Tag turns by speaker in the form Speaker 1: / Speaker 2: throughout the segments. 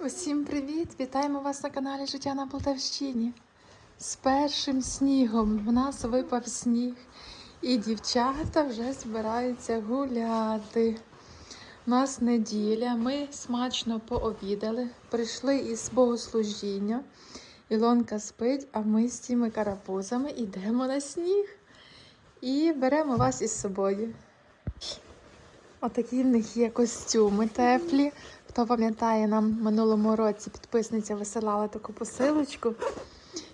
Speaker 1: Усім привіт! Вітаємо вас на каналі Життя на Полтавщині. З першим снігом в нас випав сніг, і дівчата вже збираються гуляти. У нас неділя, ми смачно пообідали, прийшли із богослужіння. Ілонка спить, а ми з цими карапузами йдемо на сніг і беремо вас із собою. Отакі в них є костюми теплі. Хто пам'ятає, нам в минулому році підписниця висилала таку посилочку.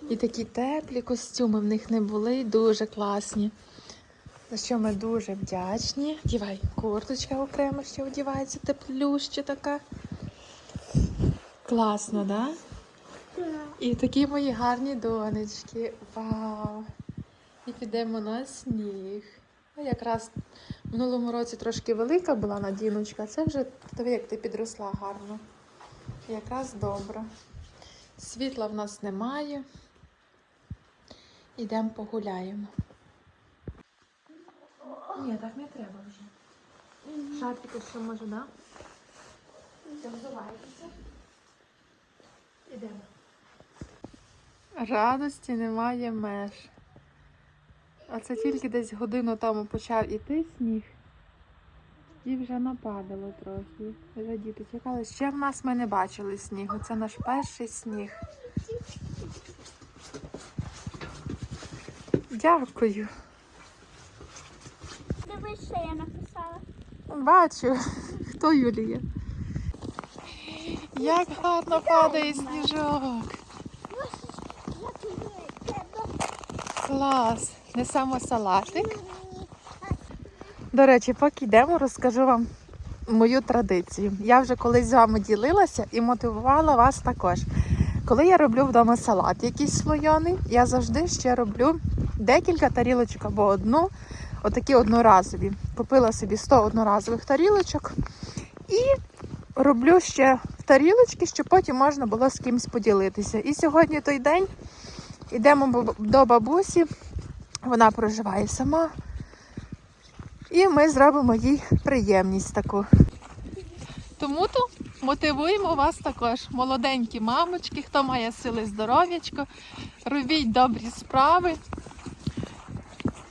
Speaker 1: І такі теплі костюми в них не були, дуже класні. За що ми дуже вдячні. Дівай, курточка окремо ще одівається, теплюща така. Класно, да? І такі мої гарні донечки. Вау! І підемо на сніг. Ну, якраз в минулому році трошки велика була Надіночка, це вже диви, як ти підросла гарно. Якраз добре. Світла в нас немає. Ідемо погуляємо. Ні, так не треба вже. Шатики ще може, да? Все, взувайтеся. Ідемо. Радості немає меж. А це тільки десь годину тому почав іти сніг. І вже нападало трохи. Вже діти чекали. Ще в нас ми не бачили снігу. Це наш перший сніг. Дякую.
Speaker 2: Дивись, що я написала.
Speaker 1: Бачу. Хто Юлія? Як гарно падає сніжок. Клас. Несемо салатик. До речі, поки йдемо, розкажу вам мою традицію. Я вже колись з вами ділилася і мотивувала вас також. Коли я роблю вдома салат якийсь слойоний, я завжди ще роблю декілька тарілочок або одну, отакі одноразові. Купила собі 100 одноразових тарілочок і роблю ще тарілочки, щоб потім можна було з кимось поділитися. І сьогодні той день йдемо до бабусі, вона проживає сама. І ми зробимо їй приємність таку. Тому то мотивуємо вас також, молоденькі мамочки, хто має сили здоров'ячко, робіть добрі справи.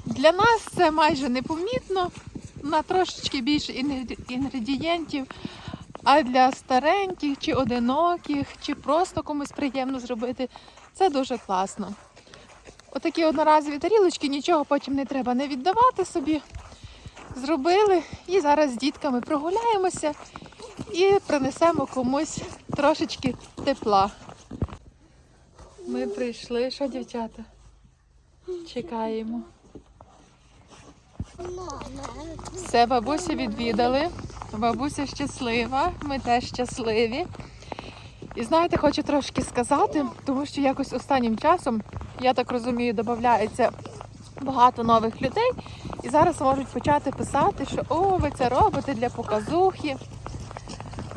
Speaker 1: Для нас це майже непомітно, на трошечки більше інгреді- інгредієнтів. А для стареньких чи одиноких, чи просто комусь приємно зробити, це дуже класно. Отакі одноразові тарілочки, нічого потім не треба не віддавати собі. Зробили і зараз з дітками прогуляємося і принесемо комусь трошечки тепла. Ми прийшли, що дівчата? Чекаємо. Все, бабусю відвідали. Бабуся щаслива, ми теж щасливі. І знаєте, хочу трошки сказати, тому що якось останнім часом, я так розумію, додається багато нових людей. І зараз можуть почати писати, що о, ви це робите для показухи.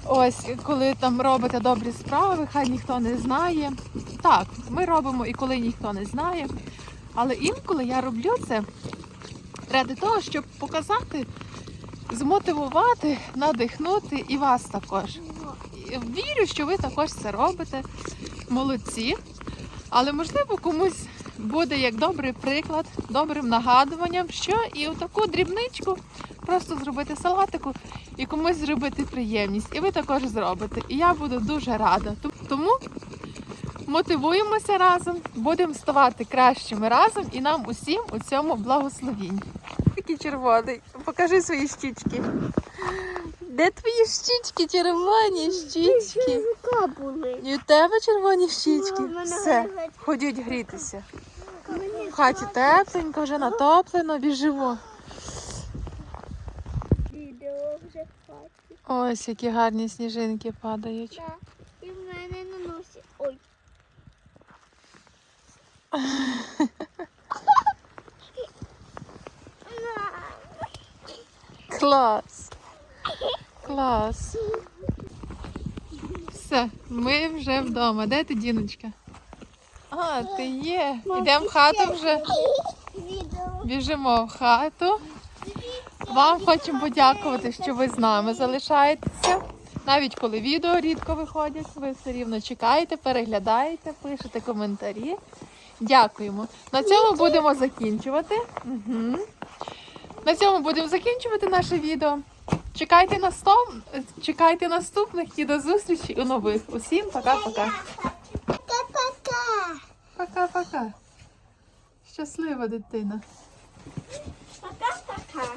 Speaker 1: Ось, коли там робите добрі справи, хай ніхто не знає. Так, ми робимо і коли ніхто не знає. Але інколи я роблю це ради того, щоб показати, змотивувати, надихнути і вас також. Вірю, що ви також це робите. Молодці. Але можливо комусь буде як добрий приклад, добрим нагадуванням, що і таку дрібничку просто зробити салатику і комусь зробити приємність. І ви також зробите. І я буду дуже рада. Тому мотивуємося разом, будемо ставати кращими разом і нам усім у цьому благословінь. Такий червоний. Покажи свої щічки. Де твої щічки, червоні щічки?
Speaker 2: Рука були.
Speaker 1: І у тебе червоні щічки. Все, ходіть грітися. В хаті тепленько, вже натоплено, біжимо. Ось які гарні сніжинки падають.
Speaker 2: І в мене на носі. Ой.
Speaker 1: Клас! Клас! Все, ми вже вдома. Де ти, Діночка? А, ти є. Йдемо в хату вже. Біжимо в хату. Вам хочемо подякувати, що ви з нами залишаєтеся. Навіть коли відео рідко виходять, ви все рівно чекаєте, переглядаєте, пишете коментарі. Дякуємо. На цьому будемо закінчувати. Угу. На цьому будемо закінчувати наше відео. Чекайте наступ... Чекайте наступних і до зустрічі у нових. Усім пока-пока.
Speaker 2: Пока-пока.
Speaker 1: Пока-пока. Щаслива дитина.
Speaker 2: Пока-пока.